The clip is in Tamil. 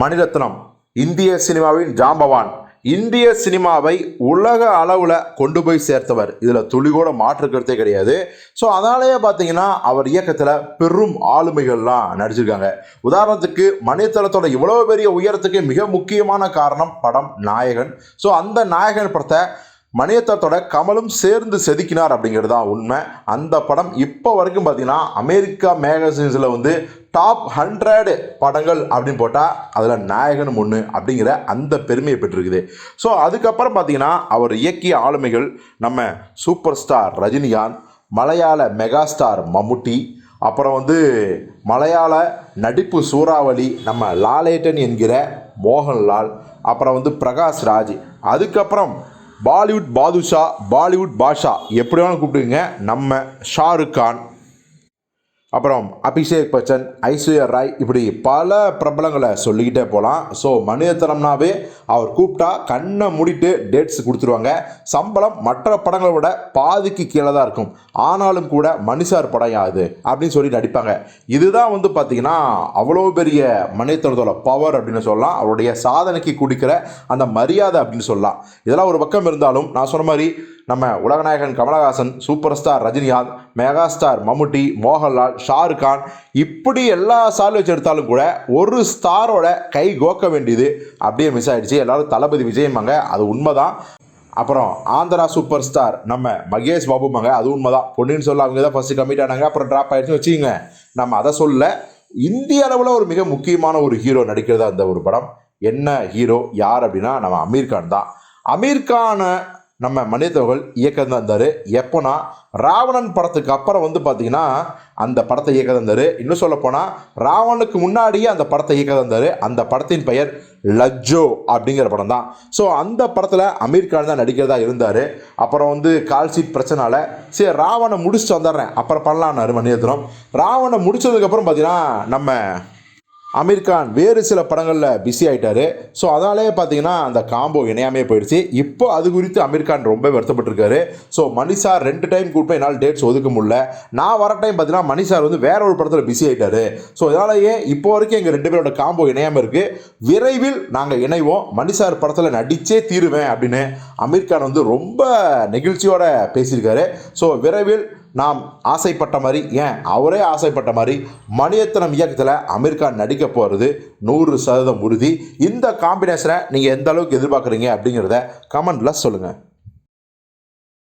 மணிரத்னம் இந்திய சினிமாவின் ஜாம்பவான் இந்திய சினிமாவை உலக அளவில் கொண்டு போய் சேர்த்தவர். இதில் துளி கூட மாற்று கருத்தே கிடையாது. ஸோ அதனாலேயே பார்த்தீங்கன்னா அவர் இயக்கத்தில் பெரும் ஆளுமைகள்லாம் நடிச்சிருக்காங்க. உதாரணத்துக்கு மணித்தளத்தோட இவ்வளோ பெரிய உயரத்துக்கு மிக முக்கியமான காரணம் படம் நாயகன். ஸோ அந்த நாயகன் படத்தை மணியத்தத்தோட கமலும் சேர்ந்து செதுக்கினார் அப்படிங்கிறது தான் உண்மை. அந்த படம் இப்போ வரைக்கும் பார்த்தீங்கன்னா அமெரிக்கா மேகசின்ஸில் வந்து டாப் ஹண்ட்ரட் படங்கள் அப்படின்னு போட்டால் அதில் நாயகன் ஒன்று அப்படிங்கிற அந்த பெருமையை பெற்றிருக்குது. ஸோ அதுக்கப்புறம் பார்த்தீங்கன்னா அவர் இயக்கிய ஆளுமைகள் நம்ம சூப்பர் ஸ்டார் ரஜினிகாந்த் மலையாள மெகா ஸ்டார் மம்முட்டி அப்புறம் வந்து மலையாள நடிப்பு சூறாவளி நம்ம லாலேட்டன் என்கிற மோகன்லால் அப்புறம் வந்து பிரகாஷ் ராஜ் அதுக்கப்புறம் பாலிவுட் பாதுஷா பாலிவுட் பாஷா. எப்படி வேணாலும் கூப்பிடுங்க. நம்ம ஷாருக் கான் அப்புறம் அபிஷேக் பச்சன் ஐஸ்வர்யா ராய் இப்படி பல பிரபலங்களை சொல்லிக்கிட்டே போகலாம் ஸோ மனிதத்தனம்னாவே அவர் கூப்பிட்டா கண்ணை மூடிட்டு டேட்ஸ் கொடுத்துருவாங்க. சம்பளம் மற்ற படங்களை விட பாதிக்கு கீழே தான் இருக்கும். ஆனாலும் கூட மனுஷார் படம் யாது அப்படின்னு சொல்லி நடிப்பாங்க. இதுதான் வந்து பார்த்திங்கன்னா அவ்வளோ பெரிய மனிதத்தனத்தோட பவர் அப்படின்னு சொல்லலாம். அவருடைய சாதனைக்கு குடிக்கிற அந்த மரியாதை அப்படின்னு சொல்லலாம். இதெல்லாம் ஒரு பக்கம் இருந்தாலும் நான் சொன்ன மாதிரி நம்ம உலகநாயகன் Kamalahaasan super star Rajinikanth mega star Mammootty Mohanlal Shahrukh Khan இப்படி எல்லா ஸ்டார் வச்சு எடுத்தாலும் கூட ஒரு ஸ்டாரோட கை கோக்க வேண்டியது அப்படியே மிஸ் ஆகிடுச்சு எல்லாரும் தளபதி விஜயமாங்க அது உண்மைதான். அப்புறம் ஆந்திரா சூப்பர் ஸ்டார் நம்ம மகேஷ் பாபு மங்க அது உண்மைதான். பொன்னியின் சொல்ல அவங்க தான் ஃபஸ்ட்டு கம்மிட் ஆனாங்க அப்புறம் ட்ராப் ஆயிடுச்சுன்னு வச்சுக்கோங்க. நம்ம அதை சொல்ல இந்திய அளவில் ஒரு மிக முக்கியமான ஒரு ஹீரோ நடிக்கிறதா இந்த ஒரு படம். என்ன ஹீரோ யார் அப்படின்னா நம்ம அமீர்கான் தான். அமீர்கானை நம்ம மனிதர்கள் இயக்கம் தந்தார் இருந்தார். எப்போனா ராவணன் படத்துக்கு அப்புறம் வந்து பார்த்தீங்கன்னா அந்த படத்தை இயக்க இருந்தார். இன்னும் சொல்லப்போனால் ராவணனுக்கு முன்னாடியே அந்த படத்தை இயக்க இருந்தார். அந்த படத்தின் பெயர் லஜ்ஜோ அப்படிங்கிற படம் தான். ஸோ அந்த படத்தில் அமீர் கான் தான் நடிக்கிறதா இருந்தார். அப்புறம் வந்து கால்சீட் பிரச்சனால சரி ராவணை முடிச்சுட்டு வந்துடுறேன். அப்புறம் பண்ணலான்னாரு மணிரத்னம் ராவணை முடிச்சதுக்கப்புறம் பார்த்தீங்கன்னா நம்ம அமீர் கான் வேறு சில படங்களில் பிஸி ஆகிட்டாரு ஸோ அதனாலே பார்த்தீங்கன்னா அந்த காம்போ இணையாமே போயிடுச்சு. இப்போ அது குறித்து அமீர் கான் ரொம்ப வருத்தப்பட்டிருக்காரு. ஸோ மணிஷார் ரெண்டு டைம் கூப்பிட்டு என்னால் டேட்ஸ் ஒதுக்க முடியல. நான் வர டைம் பார்த்தீங்கன்னா மணிஷார் வந்து வேற ஒரு படத்தில் பிஸி ஆகிட்டாரு ஸோ இதனாலேயே இப்போ வரைக்கும் எங்கள் ரெண்டு பேரோட காம்போ இணையாமல் இருக்குது விரைவில் நாங்கள் இணைவோம். மணிஷார் படத்தில் நடித்தே தீருவேன் அப்படின்னு அமீர் கான் வந்து ரொம்ப நெகிழ்ச்சியோட பேசியிருக்காரு. ஸோ விரைவில் நாம் ஆசைப்பட்ட மாதிரி ஏன்? அவரே ஆசைப்பட்ட மாதிரி மணியத்தனம் இயக்கத்தில் அமீர் கான் நடிக்க போகிறது நூறு சதவீதம் உறுதி. இந்த காம்பினேஷனை நீங்கள் எந்த அளவுக்கு எதிர்பார்க்குறீங்க அப்படிங்கிறத கமெண்டில் சொல்லுங்கள்